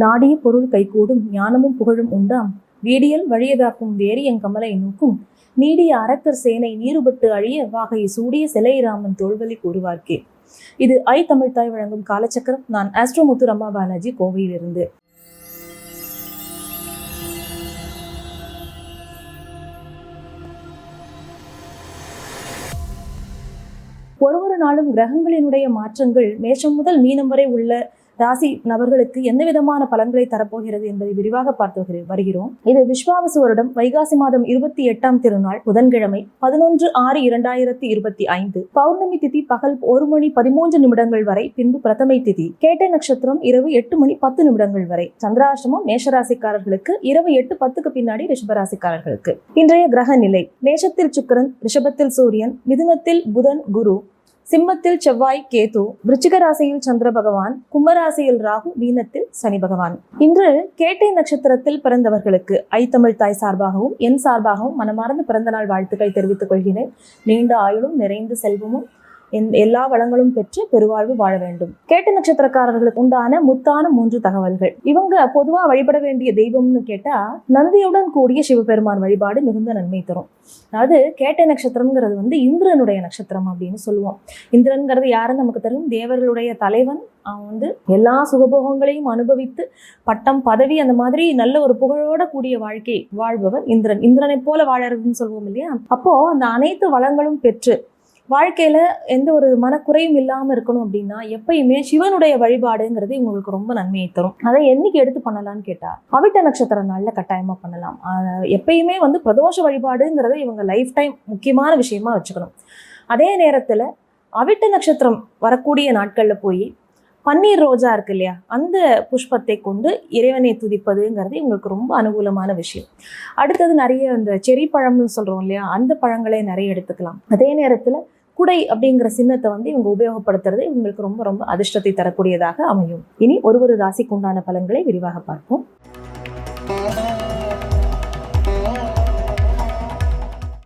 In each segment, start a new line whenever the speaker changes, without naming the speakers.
நாடிய பொருள் கைகூடும் ஞானமும் புகழும் உண்டாம். வீடியல் வழியதாக்கும் வேரியங் கமலை நோக்கும். நீடிய அரக்கர் சேனை நீருபட்டு அழிய வாகை சூடிய சிலைராமன் தோல்வலி கூறுவார்க்கே. இது ஐ தமிழ்தாய் வழங்கும் காலச்சக்கரம். நான் ஆஸ்ட்ரோமுத்து ரம்மா பாலாஜி கோவையிலிருந்து. ஒரு ஒரு நாளும் கிரகங்களினுடைய மாற்றங்கள் மேஷம் முதல் மீனம் வரை உள்ள ராசி நபர்களுக்கு எந்த விதமான பலன்களை தரப்போகிறது என்பதை விரிவாக பார்த்து வருகிறோம். இது விஸ்வாவசு வருடம் வைகாசி மாதம் இருபத்தி எட்டாம் திருநாள் புதன்கிழமை பதினொன்று ஆறு இரண்டாயிரத்தி இருபத்தி ஐந்து. பௌர்ணமி திதி பகல் ஒரு மணி பதிமூன்று நிமிடங்கள் வரை பின்பு பிரதமை திதி. கேட்டை நட்சத்திரம் இரவு எட்டு மணி பத்து நிமிடங்கள் வரை. சந்திராசிரமம் மேஷராசிக்காரர்களுக்கு இரவு எட்டு பத்துக்கு பின்னாடி ரிஷபராசிக்காரர்களுக்கு. இன்றைய கிரக நிலை மேஷத்தில் சுக்கரன் ரிஷபத்தில் சூரியன் மிதுனத்தில் புதன் குரு சிம்மத்தில் செவ்வாய் கேது விருச்சிக ராசியில் சந்திர பகவான் கும்பராசியில் ராகு மீனத்தில் சனி பகவான். இன்று கேட்டை நட்சத்திரத்தில் பிறந்தவர்களுக்கு ஐ தமிழ் தாய் சார்பாகவும் என் சார்பாகவும் மனமார்ந்த பிறந்தநாள் வாழ்த்துக்கள் தெரிவித்துக் கொள்கிறேன். நீண்ட ஆயுளும் நிறைந்த செல்வமும் எல்லா வளங்களும் பெற்று பெருவாழ்வு வாழ வேண்டும். கேட்ட நட்சத்திரக்காரர்களுக்கு உண்டான முத்தான மூன்று தகவல்கள். இவங்க பொதுவா வழிபட வேண்டிய தெய்வம்னு கேட்டா நந்தியுடன் கூடிய சிவபெருமான் வழிபாடு மிகுந்த நன்மை தரும். அதாவது கேட்டை நட்சத்திரம்ங்கிறது வந்து இந்திரனுடைய நட்சத்திரம் அப்படின்னு சொல்லுவோம். இந்திரன்கிறது யாருன்னு நமக்கு தெரியும்? தேவர்களுடைய தலைவன். அவன் வந்து எல்லா சுகபோகங்களையும் அனுபவித்து பட்டம் பதவி அந்த மாதிரி நல்ல ஒரு புகழோட கூடிய வாழ்க்கை வாழ்பவன் இந்திரன். இந்திரனை போல வாழறதுன்னு சொல்லுவோம் இல்லையா? அப்போ அந்த அனைத்து வளங்களும் பெற்று வாழ்க்கையில் எந்த ஒரு மனக்குறையும் இல்லாமல் இருக்கணும் அப்படின்னா எப்பயுமே சிவனுடைய வழிபாடுங்கிறது உங்களுக்கு ரொம்ப நன்மையை தரும். அதை என்னைக்கு எடுத்து பண்ணலாம்னு கேட்டால் அவிட்ட நட்சத்திர நல்ல கட்டாயமாக பண்ணலாம். எப்பயுமே வந்து பிரதோஷ வழிபாடுங்கிறத இவங்க லைஃப் டைம் முக்கியமான விஷயமா வச்சுக்கணும். அதே நேரத்தில் அவிட்ட நட்சத்திரம் வரக்கூடிய நாட்களில் போய் பன்னீர் ரோஜா இருக்கு இல்லையா அந்த புஷ்பத்தை கொண்டு இறைவனை துதிப்பதுங்கிறது இவங்களுக்கு ரொம்ப அனுகூலமான விஷயம். அடுத்தது நிறைய இந்த செரி பழம்னு சொல்கிறோம் இல்லையா அந்த பழங்களை நிறைய எடுத்துக்கலாம். அதே நேரத்தில் குடை அப்படிங்கிற சின்னத்தை வந்து இவங்க உபயோகப்படுத்துறது இவங்களுக்கு ரொம்ப ரொம்ப அதிர்ஷ்டத்தை தரக்கூடியதாக அமையும். இனி ஒரு ஒரு ராசிக்குண்டான பலன்களை விரிவாக பார்ப்போம்.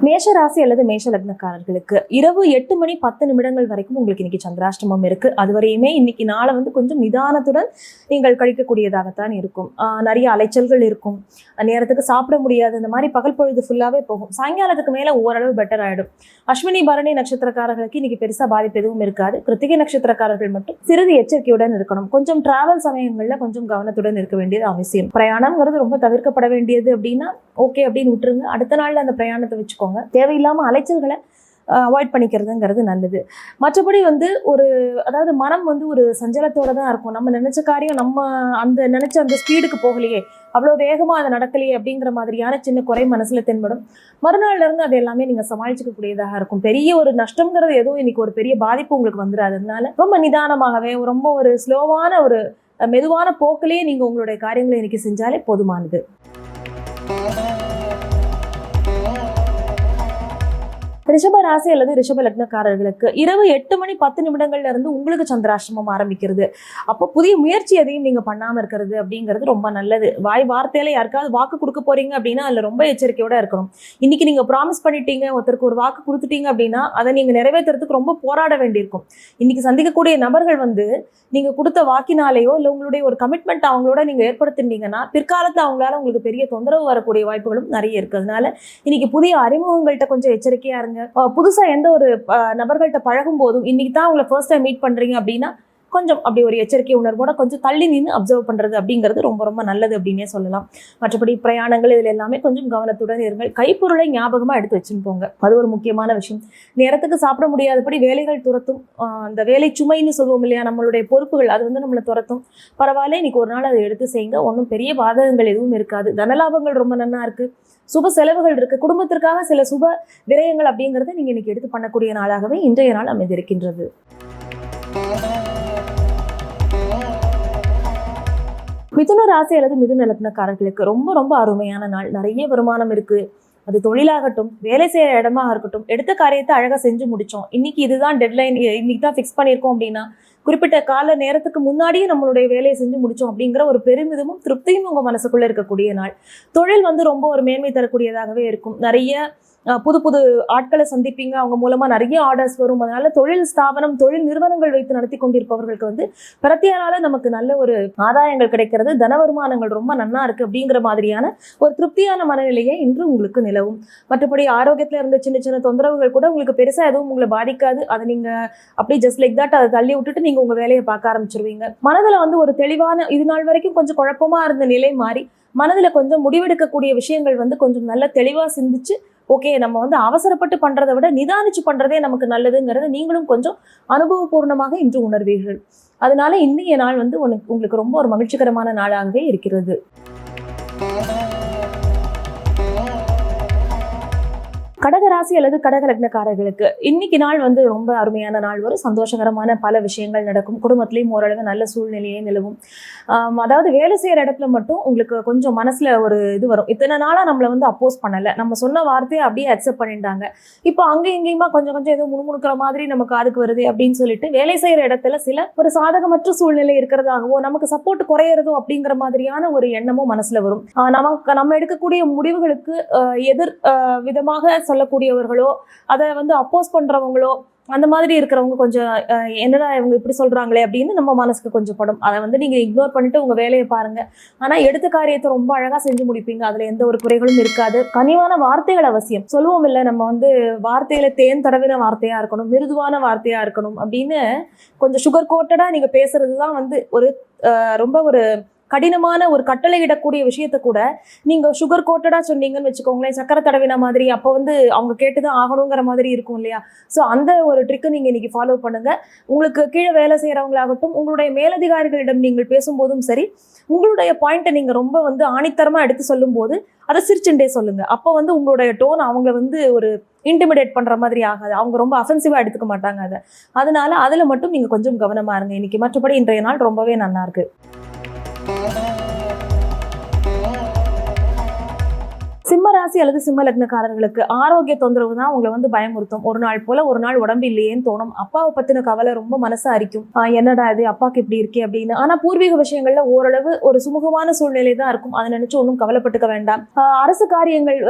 மேஷராசி அல்லது மேஷ லக்னக்காரர்களுக்கு இரவு எட்டு மணி பத்து நிமிடங்கள் வரைக்கும் உங்களுக்கு இன்னைக்கு சந்திராஷ்டமம் இருக்கு. அதுவரையுமே இன்னைக்கு நாளை வந்து கொஞ்சம் நிதானத்துடன் நீங்கள் கழிக்கக்கூடியதாகத்தான் இருக்கும். நிறைய அலைச்சல்கள் இருக்கும். நேரத்துக்கு சாப்பிட முடியாது. இந்த மாதிரி பகல் பொழுது ஃபுல்லாவே போகும். சாயங்காலத்துக்கு மேல ஓரளவு பெட்டர் ஆயிடும். அஸ்வினி பரணி நட்சத்திரக்காரர்களுக்கு இன்னைக்கு பெருசா பாதிப்பு எதுவும் இருக்காது. கிருத்திகை நட்சத்திரக்காரர்கள் மட்டும் சிறிது எச்சரிக்கையுடன் இருக்கணும். கொஞ்சம் டிராவல் சமயங்கள்ல கொஞ்சம் கவனத்துடன் இருக்க வேண்டியது அவசியம். பிரயாணம்ங்கிறது ரொம்ப தவிர்க்கப்பட வேண்டியது அப்படின்னா ஓகே அப்படின்னு விட்டுருங்க. அடுத்த நாள்ல அந்த பிரயாணத்தை வச்சுக்கோங்க. தேவையில்லாமல் அலைச்சல்களை அவாய்ட் பண்ணிக்கிறதுங்கிறது நல்லது. மற்றபடி வந்து ஒரு அதாவது மனம் வந்து ஒரு சஞ்சலத்தோடு தான் இருக்கும். நம்ம நினச்ச காரியம் நம்ம அந்த நினச்ச அந்த ஸ்பீடுக்கு போகலையே அவ்வளோ வேகமாக அது நடக்கலையே அப்படிங்கிற மாதிரியான சின்ன குறை மனசில் தென்படும். மறுநாள்லேருந்து அது எல்லாமே நீங்கள் சமாளிச்சிக்கக்கூடியதாக இருக்கும். பெரிய ஒரு நஷ்டங்கிறது எதுவும் இன்னைக்கு ஒரு பெரிய பாதிப்பு உங்களுக்கு வந்துடாது அதனால ரொம்ப நிதானமாகவே ரொம்ப ஒரு ஸ்லோவான ஒரு மெதுவான போக்கிலேயே நீங்கள் உங்களுடைய காரியங்களை இன்னைக்கு செஞ்சாலே போதுமானது. ரிஷப ராசி அல்லது ரிஷப லக்னக்காரர்களுக்கு இரவு எட்டு மணி பத்து நிமிடங்கள்ல இருந்து உங்களுக்கு சந்திராஷ்டமம் ஆரம்பிக்கிறது. அப்போ புதிய முயற்சி எதையும் நீங்க பண்ணாம இருக்கிறது அப்படிங்கிறது ரொம்ப நல்லது. வாய் வார்த்தையில யாருக்காவது வாக்கு கொடுக்க போறீங்க அப்படின்னா அதுல ரொம்ப எச்சரிக்கையோட இருக்கணும். இன்னைக்கு நீங்க ப்ராமிஸ் பண்ணிட்டீங்க ஒருத்தருக்கு ஒரு வாக்கு கொடுத்துட்டீங்க அப்படின்னா அதை நீங்க நிறைவேற்றுறதுக்கு ரொம்ப போராட வேண்டியிருக்கும். இன்னைக்கு சந்திக்கக்கூடிய நபர்கள் வந்து நீங்க கொடுத்த வாக்கினாலேயோ இல்லை உங்களுடைய ஒரு கமிட்மெண்ட் அவங்களோட நீங்க ஏற்படுத்தினீங்கன்னா பிற்காலத்துல அவங்களால உங்களுக்கு பெரிய தொந்தரவு வரக்கூடிய வாய்ப்புகளும் நிறைய இருக்கு. அதனால இன்னைக்கு புதிய அறிமுகங்கள்ட்ட கொஞ்சம் எச்சரிக்கையா இருங்க. புதுசாக புதுசா எந்த ஒரு அஹ், நபர்கள்ட்ட பழகும் போதும் இன்னைக்கு தான் உங்களை ஃபர்ஸ்ட் டைம் மீட் பண்றீங்க அப்படின்னா கொஞ்சம் அப்படி ஒரு எச்சரிக்கை உணர்வோட கொஞ்சம் தள்ளி நின்று அப்சர்வ் பண்ணுறது அப்படிங்கிறது ரொம்ப ரொம்ப நல்லது அப்படின்னே சொல்லலாம். மற்றபடி பிரயாணங்கள் இதில் எல்லாமே கொஞ்சம் கவனத்துடன் இருங்கள். கைப்பொருளை ஞாபகமாக எடுத்து வச்சுன்னு போங்க. அது ஒரு முக்கியமான விஷயம். நேரத்துக்கு சாப்பிட முடியாதபடி வேலைகள் துரத்தும். அந்த வேலை சுமைன்னு சொல்லுவோம் இல்லையா நம்மளுடைய பொறுப்புகள் அது வந்து நம்மளை துரத்தும். பரவாயில்ல இன்னைக்கு ஒரு நாள் அதை எடுத்து செய்யுங்க. ஒன்றும் பெரிய பாதகங்கள் எதுவும் இருக்காது. தனலாபங்கள் ரொம்ப நன்னா இருக்கு. சுப செலவுகள் இருக்கு. குடும்பத்திற்காக சில சுப விரயங்கள் அப்படிங்கிறத நீங்க இன்னைக்கு எடுத்து பண்ணக்கூடிய நாளாகவே இன்றைய நாள் அமைந்திருக்கின்றது. மிதுன ராசி அல்லது மிதுன லக்னக்காரர்களுக்கு ரொம்ப ரொம்ப அருமையான நாள். நிறைய வருமானம் இருக்கு. அது தொழிலாகட்டும் வேலை செய்யற இடமா இருக்கட்டும் எடுத்த காரியத்தை அழகா செஞ்சு முடிச்சோம். இன்னைக்கு இதுதான் டெட்லைன் இன்னைக்கு தான் ஃபிக்ஸ் பண்ணியிருக்கோம் அப்படின்னா குறிப்பிட்ட கால நேரத்துக்கு முன்னாடியே நம்மளுடைய வேலையை செஞ்சு முடிச்சோம் அப்படிங்கிற ஒரு பெருமிதமும் திருப்தியும் உங்க மனசுக்குள்ள இருக்கக்கூடிய நாள். தொழில் வந்து ரொம்ப ஒரு மேன்மை தரக்கூடியதாகவே இருக்கும். நிறைய புது புது ஆட்களை சந்திப்பீங்க. அவங்க மூலமாக நிறைய ஆர்டர்ஸ் வரும். அதனால தொழில் ஸ்தாபனம் தொழில் நிறுவனங்கள் வைத்து நடத்தி கொண்டிருப்பவர்களுக்கு வந்து பிரத்தியால நமக்கு நல்ல ஒரு ஆதாயங்கள் கிடைக்கிறது. தன வருமானங்கள் ரொம்ப நன்னா இருக்கு அப்படிங்கிற மாதிரியான ஒரு திருப்தியான மனநிலையை இன்று உங்களுக்கு நிலவும். மற்றபடி ஆரோக்கியத்தில் இருந்த சின்ன சின்ன தொந்தரவுகள் கூட உங்களுக்கு பெருசாக எதுவும் உங்களை பாதிக்காது. அதை நீங்கள் அப்படியே ஜஸ்ட் லைக் தட் அதை தள்ளி விட்டுட்டு நீங்கள் உங்கள் வேலையை பார்க்க ஆரம்பிச்சிருவீங்க. மனதில் வந்து ஒரு தெளிவான இது நாள் வரைக்கும் கொஞ்சம் குழப்பமாக இருந்த நிலை மாறி மனதில் கொஞ்சம் முடிவெடுக்கக்கூடிய விஷயங்கள் வந்து கொஞ்சம் நல்ல தெளிவாக சிந்திச்சு ஓகே நம்ம வந்து அவசரப்பட்டு பண்றதை விட நிதானிச்சு பண்றதே நமக்கு நல்லதுங்கிறத நீங்களும் கொஞ்சம் அனுபவபூர்ணமாக இன்று உணர்வீர்கள். அதனால இன்றைய நாள் வந்து உனக்கு உங்களுக்கு ரொம்ப ஒரு மகிழ்ச்சிகரமான நாளாகவே இருக்கிறது. கடகராசி அல்லது கடகலக்னக்காரர்களுக்கு இன்னைக்கு நாள் வந்து ரொம்ப அருமையான நாள். வரும் சந்தோஷகரமான பல விஷயங்கள் நடக்கும். குடும்பத்திலையும் ஓரளவு நல்ல சூழ்நிலையே நிலவும். அதாவது வேலை செய்யற இடத்துல மட்டும் உங்களுக்கு கொஞ்சம் மனசுல ஒரு இது வரும். இத்தனை நாளா நம்மளை வந்து அப்போஸ் பண்ணல. நம்ம சொன்ன வார்த்தையை அப்படியே அக்செப்ட் பண்ணிட்டாங்க. இப்போ அங்கே இங்கேயுமா கொஞ்சம் கொஞ்சம் ஏதோ முணுமுணுக்கிற மாதிரி நமக்கு அதுக்கு வருது அப்படின்னு சொல்லிட்டு வேலை செய்யற இடத்துல சில ஒரு சாதகமற்ற சூழ்நிலை இருக்கிறதாகவோ நமக்கு சப்போர்ட் குறையறதோ அப்படிங்கிற மாதிரியான ஒரு எண்ணமும் மனசுல வரும். நமக்கு நம்ம எடுக்கக்கூடிய முடிவுகளுக்கு எதிர் விதமாக சொல்லக்கூடியவர்களோ அதை வந்து அப்போஸ் பண்ணுறவங்களோ அந்த மாதிரி இருக்கிறவங்க கொஞ்சம் என்னடா இவங்க இப்படி சொல்கிறாங்களே அப்படின்னு நம்ம மனசுக்கு கொஞ்சம் படும். அதை வந்து நீங்கள் இக்னோர் பண்ணிட்டு உங்கள் வேலையை பாருங்கள் ஆனால் எடுத்த காரியத்தை ரொம்ப அழகாக செஞ்சு முடிப்பீங்க. அதில் எந்த ஒரு குறைகளும் இருக்காது. கனிவான வார்த்தைகள் அவசியம். சொல்லுவோம் இல்லை நம்ம வந்து வார்த்தையில் தேன் தடவின வார்த்தையாக இருக்கணும் மிருதுவான வார்த்தையாக இருக்கணும் அப்படின்னு கொஞ்சம் சுகர் கோட்டடாக நீங்கள் பேசுறது தான் வந்து ஒரு ரொம்ப ஒரு கடினமான ஒரு கட்டளையிடக்கூடிய விஷயத்த கூட நீங்க சுகர் கோட்டடா சொன்னீங்கன்னு வச்சுக்கோங்களேன் சக்கரை தடவின மாதிரி அப்போ வந்து அவங்க கேட்டுதான் ஆகணுங்கிற மாதிரி இருக்கும் இல்லையா? ஸோ அந்த ஒரு ட்ரிக்கை நீங்க இன்னைக்கு ஃபாலோ பண்ணுங்க. உங்களுக்கு கீழே வேலை செய்யறவங்களாகட்டும் உங்களுடைய மேலதிகாரிகளிடம் நீங்கள் பேசும்போதும் சரி உங்களுடைய பாயிண்ட்டை நீங்க ரொம்ப வந்து ஆணித்தரமா எடுத்து சொல்லும்போது அதை சிரிச்சுட்டே சொல்லுங்க. அப்போ வந்து உங்களுடைய டோன் அவங்கள வந்து ஒரு இன்டிமிடேட் பண்ணுற மாதிரி ஆகாது. அவங்க ரொம்ப அஃபென்சிவாக எடுத்துக்க மாட்டாங்க அதை. அதனால அதில் மட்டும் நீங்கள் கொஞ்சம் கவனமாக இருங்க. இன்னைக்கு மற்றபடி இன்றைய நாள் ரொம்பவே நல்லா இருக்கு சிம்ம ராசி அல்லது சிம்ம லக்னக்காரர்களுக்கு ஆரோக்கிய தொந்தரவு தான் உங்களை வந்து பயமுறுத்தும். ஒரு நாள் போல ஒரு நாள் உடம்பு இல்லையேன்னு தோணும். அப்பாவை பத்தின கவலை ரொம்ப மனசா அரிக்கும். ஆஹ் என்னடா இது? அப்பாவுக்கு இப்படி இருக்கே அப்படின்னு. ஆனா பூர்வீக விஷயங்கள்ல ஓரளவு ஒரு சுமூகமான சூழ்நிலை தான் இருக்கும். அதை நினைச்சு ஒன்றும் கவலைப்பட்டுக்க வேண்டாம். அரசு காரியங்கள்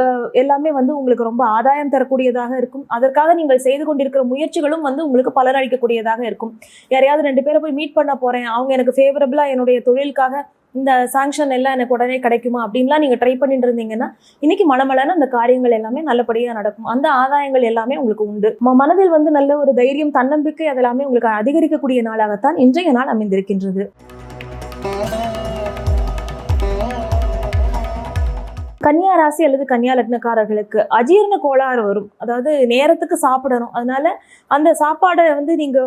எல்லாமே வந்து உங்களுக்கு ரொம்ப ஆதாயம் தரக்கூடியதாக இருக்கும். அதற்காக நீங்கள் செய்து கொண்டிருக்கிற முயற்சிகளும் வந்து உங்களுக்கு பலனளிக்கக்கூடியதாக இருக்கும். யாரையாவது ரெண்டு பேரை போய் மீட் பண்ண போறேன். அவங்க எனக்கு ஃபேவரபிளா என்னுடைய தொழிலுக்காக இந்த சாங்ஷன் எல்லாம் எனக்கு உடனே கிடைக்குமா அப்படின்லாம் நீங்கள் ட்ரை பண்ணிட்டு இருந்தீங்கன்னா இன்னைக்கு மலமலன்னு அந்த காரியங்கள் எல்லாமே நல்லபடியாக நடக்கும். அந்த ஆதாயங்கள் எல்லாமே உங்களுக்கு உண்டு. மனதில் வந்து நல்ல ஒரு தைரியம் தன்னம்பிக்கை அதெல்லாமே உங்களுக்கு அதிகரிக்கக்கூடிய நாளாகத்தான் இன்றைய நாள் அமைந்திருக்கின்றது. கன்னியா ராசி அல்லது கன்னியா லக்னக்காரர்களுக்கு அஜீரண கோளாறு வரும். அதாவது நேரத்துக்கு சாப்பிடணும். அதனால அந்த சாப்பாடை வந்து நீங்க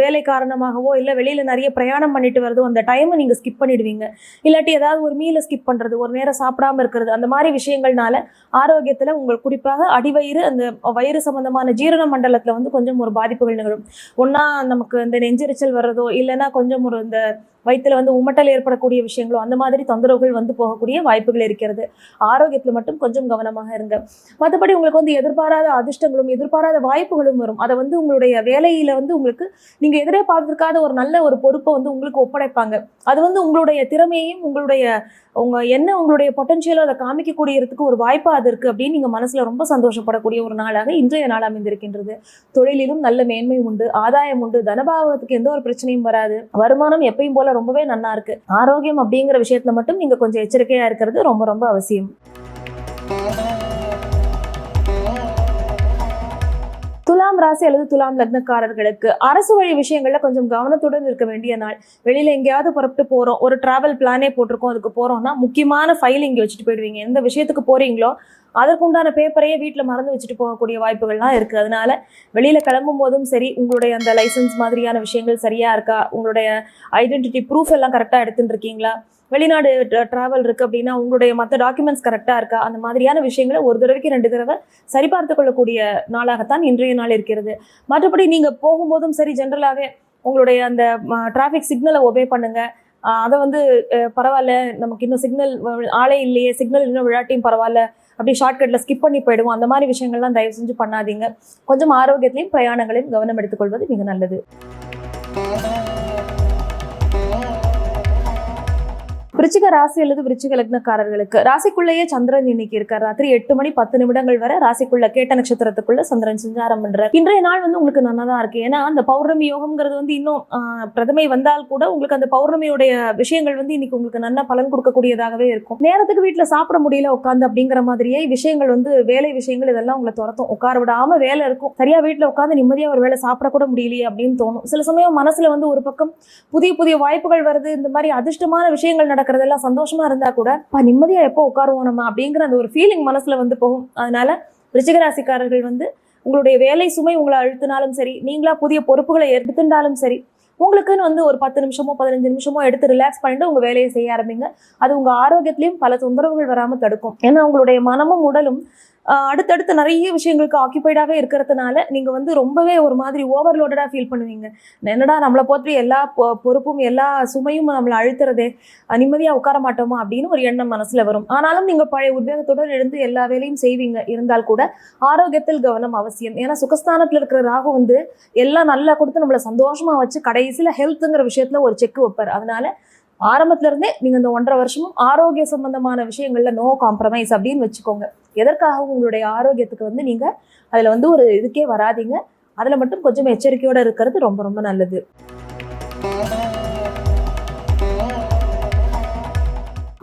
வேலை காரணமாகவோ இல்லை வெளியில நிறைய பிரயாணம் பண்ணிட்டு வரதோ அந்த டைமை நீங்க ஸ்கிப் பண்ணிடுவீங்க. இல்லாட்டி ஏதாவது ஒரு மீலை ஸ்கிப் பண்றது ஒரு நேரம் சாப்பிடாம இருக்கிறது அந்த மாதிரி விஷயங்கள்னால ஆரோக்கியத்துல உங்களுக்கு குறிப்பாக அடிவயிறு அந்த வயிறு சம்பந்தமான ஜீரண மண்டலத்துல வந்து கொஞ்சம் ஒரு பாதிப்புகள் நிகழும். ஒன்னா நமக்கு இந்த நெஞ்செரிச்சல் வர்றதோ இல்லைன்னா கொஞ்சம் ஒரு இந்த வயிற்றுல வந்து உமட்டல் ஏற்படக்கூடிய விஷயங்களோ அந்த மாதிரி தொந்தரவுகள் வந்து போகக்கூடிய வாய்ப்புகள் இருக்கிறது. ஆரோக்கியத்தில் மட்டும் கொஞ்சம் கவனமாக இருங்க. மற்றபடி உங்களுக்கு வந்து எதிர்பாராத அதிர்ஷ்டங்களும் எதிர்பாராத வாய்ப்புகளும் வரும். அதை வந்து உங்களுடைய வேலையில் வந்து உங்களுக்கு நீங்கள் எதிரே பார்த்திருக்காத ஒரு நல்ல ஒரு பொறுப்பை வந்து உங்களுக்கு ஒப்படைப்பாங்க. அது வந்து உங்களுடைய திறமையையும் உங்களுடைய உங்க என்ன உங்களுடைய பொட்டன்ஷியலோ அதை காமிக்கக்கூடியதுக்கு ஒரு வாய்ப்பாக அது இருக்கு அப்படின்னு நீங்க மனசுல ரொம்ப சந்தோஷப்படக்கூடிய ஒரு நாளாக இன்றைய நாள் அமைந்திருக்கின்றது. தொழிலிலும் நல்ல மேன்மை உண்டு ஆதாயம் உண்டு தனபாவத்துக்கு எந்த ஒரு பிரச்சனையும் வராது. வருமானம் எப்பயும் போல ரொம்பவே நல்லா இருக்கு. ஆரோக்கியம் அப்படிங்கிற விஷயத்துல மட்டும் நீங்க கொஞ்சம் எச்சரிக்கையா இருக்கிறது ரொம்ப ரொம்ப அவசியம். துலாம் ராசி அல்லது துலாம் லக்னக்காரர்களுக்கு அரசு வழி விஷயங்கள்ல கொஞ்சம் கவனத்துடன் இருக்க வேண்டிய நாள். வெளியில எங்கேயாவது புறப்பட்டு போறோம். ஒரு டிராவல் பிளானே போட்டிருக்கோம். அதுக்கு போறோம்னா முக்கியமான ஃபைல் இங்கே வச்சுட்டு போயிடுவீங்க. எந்த விஷயத்துக்கு போறீங்களோ அதற்குண்டான பேப்பரையே வீட்டில் மறந்து வச்சுட்டு போகக்கூடிய வாய்ப்புகள்லாம் இருக்குது அதனால வெளியில் கிளம்பும் போதும் சரி உங்களுடைய அந்த லைசன்ஸ் மாதிரியான விஷயங்கள் சரியாக இருக்கா? உங்களுடைய ஐடென்டிட்டி ப்ரூஃப் எல்லாம் கரெக்டாக எடுத்துட்டு இருக்கீங்களா? வெளிநாடு டிராவல் இருக்குது அப்படின்னா உங்களுடைய மற்ற டாக்குமெண்ட்ஸ் கரெக்டாக இருக்கா? அந்த மாதிரியான விஷயங்களை ஒரு தடவைக்கு ரெண்டு தடவை சரிபார்த்து கொள்ளக்கூடிய நாளாகத்தான் இன்றைய நாள் இருக்கிறது. மற்றபடி நீங்கள் போகும்போதும் சரி ஜென்ரலாகவே உங்களுடைய அந்த டிராஃபிக் சிக்னலை ஒபே பண்ணுங்க. அதை வந்து பரவாயில்ல நமக்கு இன்னும் சிக்னல் ஆளே இல்லையே சிக்னல் இன்னும் விழாட்டியும் பரவாயில்ல அப்படி ஷார்ட்கட்டில் ஸ்கிப் பண்ணி போயிடுவோம். அந்த மாதிரி விஷயங்கள்லாம் தயவு செஞ்சு பண்ணாதீங்க. கொஞ்சம் ஆரோக்கியத்திலையும் பிரயாணங்களையும் கவனம் எடுத்துக்கொள்வது மிக நல்லது. விருச்சிக ராசி அல்லது விருச்சிக லக்னக்காரர்களுக்கு. ராசிக்குள்ளேயே சந்திரன் இன்னைக்கு இருக்கார். ராத்திரி எட்டு மணி பத்து நிமிடங்கள் வரை ராசிக்குள்ள கேட்ட நட்சத்திரத்துக்குள்ள சந்திரன் சஞ்சாரம் பண்றாரு. இன்றைய நாள் வந்து உங்களுக்கு நல்லா இருக்கு. ஏன்னா அந்த பௌர்ணமி யோகம்ங்கிறது வந்து இன்னும் பிரதமை வந்தால் கூட உங்களுக்கு அந்த பௌர்ணமியுடைய விஷயங்கள் வந்து இன்னைக்கு உங்களுக்கு நல்ல பலன் கொடுக்கக்கூடியதாகவே இருக்கும். நேரத்துக்கு வீட்டுல சாப்பிட முடியல உட்காந்து அப்படிங்கிற மாதிரியே விஷயங்கள் வந்து வேலை விஷயங்கள் இதெல்லாம் உங்களை துரத்தும். உட்கார விடாம வேலை இருக்கும். சரியா வீட்டுல உட்காந்து நிம்மதியா ஒரு வேலை சாப்பிட கூட முடியலையே அப்படின்னு தோணும். சில சமயம் மனசுல வந்து ஒரு பக்கம் புதிய புதிய வாய்ப்புகள் வருது. இந்த மாதிரி அதிர்ஷ்டமான விஷயங்கள் நடக்க நடக்கிறதெல்லாம் சந்தோஷமா இருந்தா கூட நிம்மதியா எப்போ உட்காருவோம் நம்ம? அப்படிங்கிற அந்த ஒரு ஃபீலிங் மனசுல வந்து போகும். அதனால ரிச்சிகராசிக்காரர்கள் வந்து உங்களுடைய வேலை சுமை உங்களை அழுத்தினாலும் சரி நீங்களா புதிய பொறுப்புகளை எடுத்துட்டாலும் சரி உங்களுக்குன்னு வந்து ஒரு பத்து நிமிஷமோ பதினஞ்சு நிமிஷமோ எடுத்து ரிலாக்ஸ் பண்ணிட்டு உங்க வேலையை செய்ய ஆரம்பிங்க. அது உங்க ஆரோக்கியத்திலையும் பல தொந்தரவுகள் வராமல் தடுக்கும். ஏன்னா உங்களுடைய மனமும் உடலும் அடுத்தடுத்து நிறைய விஷயங்களுக்கு ஆக்கியபைடாகவே இருக்கிறதுனால நீங்க வந்து ரொம்பவே ஒரு மாதிரி ஓவர்லோடடா ஃபீல் பண்ணுவீங்க. என்னடா நம்மளை போற்றி எல்லா பொ- பொறுப்பும் எல்லா சுமையும் நம்மளை அழுத்துறதே நிம்மதியாக நிம்மதியா உட்கார மாட்டோமா அப்படின்னு ஒரு எண்ணம் மனசுல வரும். ஆனாலும் நீங்க பழைய உத்வேகத்துடன் எழுந்து எல்லா வேலையும் செய்வீங்க. இருந்தால் கூட ஆரோக்கியத்தில் கவனம் அவசியம். ஏன்னா சுகஸ்தானத்துல இருக்கிற ராகு வந்து எல்லாம் நல்லா கொடுத்து நம்மளை சந்தோஷமா வச்சு கடைசியில ஹெல்த்துங்கிற விஷயத்துல ஒரு செக் வைப்பார். அதனால ஆரம்பத்துல இருந்தே நீங்க இந்த ஒன்றரை வருஷமும் ஆரோக்கிய சம்பந்தமான விஷயங்கள்ல நோ காம்ப்ரமைஸ் அப்படின்னு வச்சுக்கோங்க. எதற்காகவும் உங்களுடைய ஆரோக்கியத்துக்கு வந்து நீங்க அதுல வந்து ஒரு இதுக்கே வராதீங்க. அதுல மட்டும் கொஞ்சம் எச்சரிக்கையோட இருக்கிறது ரொம்ப ரொம்ப நல்லது.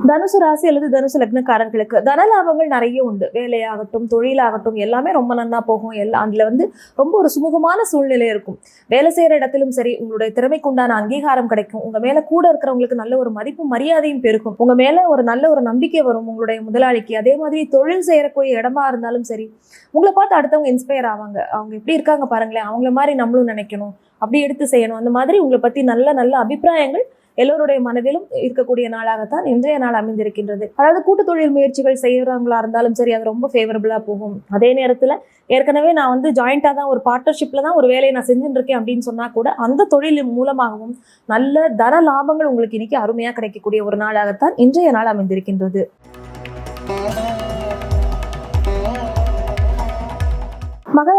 தனுசு ராசி அல்லது தனுசு லக்னக்காரர்களுக்கு தன லாபங்கள் நிறைய உண்டு. வேலையாகட்டும் தொழிலாகட்டும் எல்லாமே ரொம்ப நன்னா போகும். எல்லாம் அதுல வந்து ரொம்ப ஒரு சுமூகமான சூழ்நிலை இருக்கும். வேலை செய்யற இடத்திலும் சரி உங்களுடைய திறமைக்கு உண்டான அங்கீகாரம் கிடைக்கும். உங்க மேல கூட இருக்கிறவங்களுக்கு நல்ல ஒரு மதிப்பு மரியாதையும் பெருகும். உங்க மேல ஒரு நல்ல ஒரு நம்பிக்கை வரும் உங்களுடைய முதலாளிக்கு. அதே மாதிரி தொழில் செய்யக்கூடிய இடமா இருந்தாலும் சரி உங்களை பார்த்து அடுத்தவங்க இன்ஸ்பயர் ஆவாங்க. அவங்க எப்படி இருக்காங்க பாருங்களேன் அவங்கள மாதிரி நம்மளும் நினைக்கணும். அப்படி எடுத்து செய்யணும். அந்த மாதிரி உங்களை பத்தி நல்ல நல்ல அபிப்பிராயங்கள் எல்லோருடைய மனதிலும் இருக்கக்கூடிய நாளாகத்தான் இன்றைய நாள் அமைந்திருக்கின்றது. அதாவது கூட்டு தொழில் முயற்சிகள் செய்யறவங்களா இருந்தாலும் சரி அது ரொம்ப ஃபேவரபிளா போகும். அதே நேரத்துல ஏற்கனவே நான் வந்து ஜாயிண்டா தான் ஒரு பார்ட்னர்ஷிப்ல தான் ஒரு வேலையை நான் செஞ்சுட்டு இருக்கேன் அப்படின்னு சொன்னா கூட அந்த தொழில் மூலமாகவும் நல்ல தர லாபங்கள் உங்களுக்கு இன்னைக்கு அருமையா கிடைக்கக்கூடிய ஒரு நாளாகத்தான் இன்றைய நாள் அமைந்திருக்கின்றது.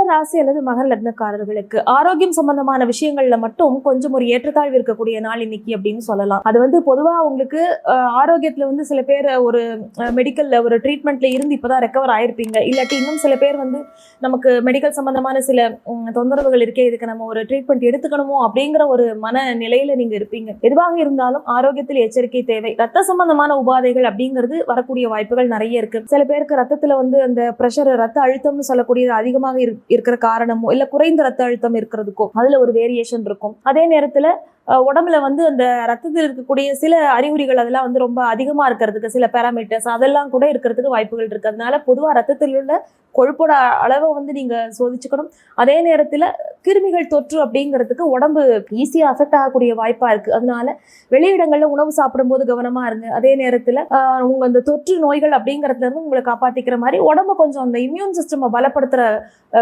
ராசி அல்லது மகர லக்னக்காரர்களுக்கு ஆரோக்கியம் சம்பந்தமான விஷயங்கள்ல மட்டும் கொஞ்சம் ஒரு ஏற்றத்தாழ்வு இருக்கக்கூடிய நாள் இன்னைக்கு அப்படின்னு சொல்லலாம். அது வந்து பொதுவா உங்களுக்கு ஆரோக்கியத்துல வந்து சில பேர் ஒரு மெடிக்கல்ல ஒரு ட்ரீட்மெண்ட்ல இருந்து இப்பதான் ரெக்கவர் ஆயிருப்பீங்க. இல்லாட்டி இன்னும் சில பேர் வந்து நமக்கு மெடிக்கல் சம்பந்தமான சில தொந்தரவுகள் இருக்கே இதுக்கு நம்ம ஒரு ட்ரீட்மெண்ட் எடுத்துக்கணுமோ அப்படிங்கிற ஒரு மன நிலையில நீங்க இருப்பீங்க. எதுவாக இருந்தாலும் ஆரோக்கியத்தில் எச்சரிக்கை தேவை. ரத்த சம்பந்தமான உபாதைகள் அப்படிங்கிறது வரக்கூடிய வாய்ப்புகள் நிறைய இருக்கு. சில பேருக்கு ரத்தத்துல வந்து அந்த பிரஷர் ரத்த அழுத்தம்னு சொல்லக்கூடியது அதிகமாக இரு- இருக்கிற காரணமோ இல்ல குறைந்த ரத்த அழுத்தம் இருக்கிறதுக்கோ அதுல ஒரு வேரியேஷன் இருக்கும். அதே நேரத்துல உடம்புல வந்து அந்த ரத்தத்தில் இருக்கக்கூடிய சில அறிகுறிகள் அதெல்லாம் வந்து ரொம்ப அதிகமாக இருக்கிறதுக்கு சில பேராமீட்டர்ஸ் அதெல்லாம் கூட இருக்கிறதுக்கு வாய்ப்புகள் இருக்குது அதனால பொதுவாக ரத்தத்தில் உள்ள கொழுப்போட அளவை வந்து நீங்கள் சோதிச்சுக்கணும். அதே நேரத்தில் கிருமிகள் தொற்று அப்படிங்கிறதுக்கு உடம்பு ஈஸியாக அஃபெக்ட் ஆகக்கூடிய வாய்ப்பாக இருக்குது அதனால வெளியிடங்களில் உணவு சாப்பிடும்போது கவனமாக இருங்க. அதே நேரத்தில் உங்கள் அந்த தொற்று நோய்கள் அப்படிங்கிறதுலேருந்து உங்களை காப்பாற்றிக்கிற மாதிரி உடம்ப கொஞ்சம் அந்த இம்யூன் சிஸ்டமை பலப்படுத்துகிற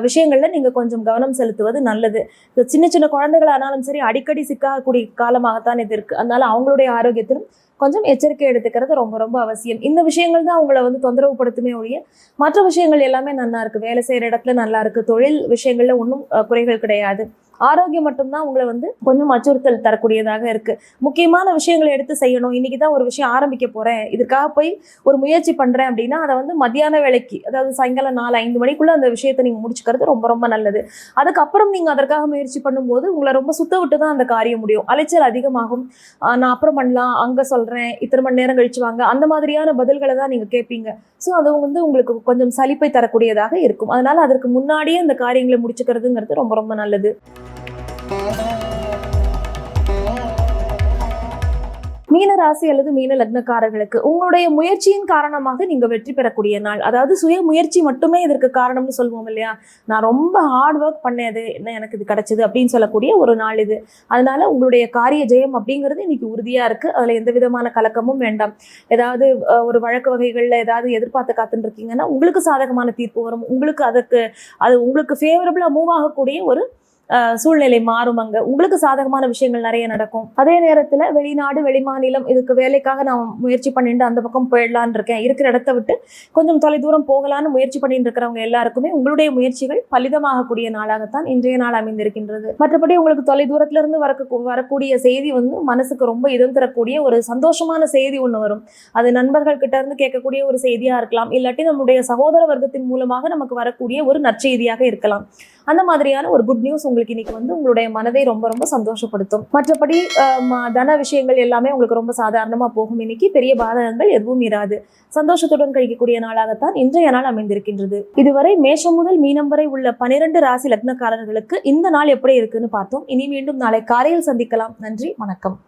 விஷயங்களில் நீங்கள் கொஞ்சம் கவனம் செலுத்துவது நல்லது. சின்ன சின்ன குழந்தைகளானாலும் சரி அடிக்கடி சிக்காகக்கூடிய காலமாகத்தான் இது இருக்கு. அதனால அவங்களுடைய ஆரோக்கியத்திலும் கொஞ்சம் எச்சரிக்கை எடுத்துக்கிறது ரொம்ப ரொம்ப அவசியம். இந்த விஷயங்கள் தான் உங்களை வந்து தொந்தரவு படுத்துமே ஒழிய மற்ற விஷயங்கள் எல்லாமே நல்லா இருக்கு. வேலை செய்யற இடத்துல நல்லா இருக்கு. தொழில் விஷயங்கள்ல ஒன்றும் குறைகள் கிடையாது. ஆரோக்கியம் மட்டும்தான் உங்களை வந்து கொஞ்சம் அச்சுறுத்தல் தரக்கூடியதாக இருக்கு. முக்கியமான விஷயங்களை எடுத்து செய்யணும். இன்னைக்கு தான் ஒரு விஷயம் ஆரம்பிக்க போறேன். இதுக்காக போய் ஒரு முயற்சி பண்றேன் அப்படின்னா அதை வந்து மத்தியான வேலைக்கு அதாவது சாயங்காலம் நாலு ஐந்து மணிக்குள்ள அந்த விஷயத்தை நீங்க முடிச்சுக்கிறது ரொம்ப ரொம்ப நல்லது. அதுக்கப்புறம் நீங்க அதற்காக முயற்சி பண்ணும்போது உங்களை ரொம்ப சுத்த விட்டு தான் அந்த காரியம் முடியும். அலைச்சல் அதிகமாகும். நான் அப்புறம் பண்ணலாம் அங்க சொல்றேன் இத்தனை மணி நேரம் கழிச்சு வாங்க அந்த மாதிரியான பதில்களை தான் நீங்க கேட்பீங்க. ஸோ அது வந்து உங்களுக்கு கொஞ்சம் சலிப்பை தரக்கூடியதாக இருக்கும். அதனால அதற்கு முன்னாடியே அந்த காரியங்களை முடிச்சுக்கிறதுங்கிறது ரொம்ப ரொம்ப நல்லது. மீன ராசி அல்லது மீன லக்னக்காரர்களுக்கு உங்களுடைய முயற்சியின் காரணமாக நீங்க வெற்றி பெறக்கூடிய நாள். அதாவது சுய முயற்சி மட்டுமே இதற்கு காரணம்னு சொல்லுவோம் இல்லையா? நான் ரொம்ப ஹார்ட் ஒர்க் பண்ணது என்ன எனக்கு இது கிடைச்சது அப்படின்னு சொல்லக்கூடிய ஒரு நாள் இது. அதனால உங்களுடைய காரிய ஜெயம் அப்படிங்கிறது இன்னைக்கு உறுதியா இருக்கு. அதுல எந்த விதமான கலக்கமும் வேண்டாம். ஏதாவது ஒரு வழக்கு வகைகள்ல ஏதாவது எதிர்பார்த்து காத்துட்டு இருக்கீங்கன்னா உங்களுக்கு சாதகமான தீர்ப்பு வரும். உங்களுக்கு அதற்கு அது உங்களுக்கு ஃபேவரபிளா மூவ் ஆகக்கூடிய ஒரு சூழ்நிலை மாறும் அங்க. உங்களுக்கு சாதகமான விஷயங்கள் நிறைய நடக்கும். அதே நேரத்துல வெளிநாடு வெளிமாநிலம் இதுக்கு வேலைக்காக நான் முயற்சி பண்ணிட்டு அந்த பக்கம் போயிடலான்னு இருக்கேன். இருக்கிற இடத்த விட்டு கொஞ்சம் தொலை தூரம் போகலான்னு முயற்சி பண்ணிட்டு இருக்கிறவங்க எல்லாருக்குமே உங்களுடைய முயற்சிகள் பலிதமாகக்கூடிய நாளாகத்தான் இன்றைய நாள் அமைந்திருக்கின்றது. மற்றபடி உங்களுக்கு தொலை தூரத்துல இருந்து வரக்கு வரக்கூடிய செய்தி வந்து மனசுக்கு ரொம்ப இதம் தரக்கூடிய ஒரு சந்தோஷமான செய்தி ஒண்ணு வரும். அது நண்பர்கள் கிட்ட இருந்து கேட்கக்கூடிய ஒரு செய்தியா இருக்கலாம். இல்லாட்டி நம்முடைய சகோதர வர்க்கத்தின் மூலமாக நமக்கு வரக்கூடிய ஒரு நற்செய்தியாக இருக்கலாம். அந்த மாதிரியான ஒரு குட் நியூஸ் உங்களுக்கு இன்னைக்கு வந்து உங்களுடைய மனதை ரொம்ப ரொம்ப சந்தோஷப்படுத்தும். மற்றபடி தன விஷயங்கள் எல்லாமே உங்களுக்கு ரொம்ப சாதாரணமா போகும். இன்னைக்கு பெரிய பாதகங்கள் எதுவும் இராது. சந்தோஷத்துடன் கழிக்கக்கூடிய நாளாகத்தான் இன்றைய நாள் அமைந்திருக்கின்றது. இதுவரை மேஷம் முதல் மீனம் வரை உள்ள பனிரெண்டு ராசி லக்னக்காரர்களுக்கு இந்த நாள் எப்படி இருக்குன்னு பார்த்தோம். இனி மீண்டும் நாளை காலையில் சந்திக்கலாம். நன்றி வணக்கம்.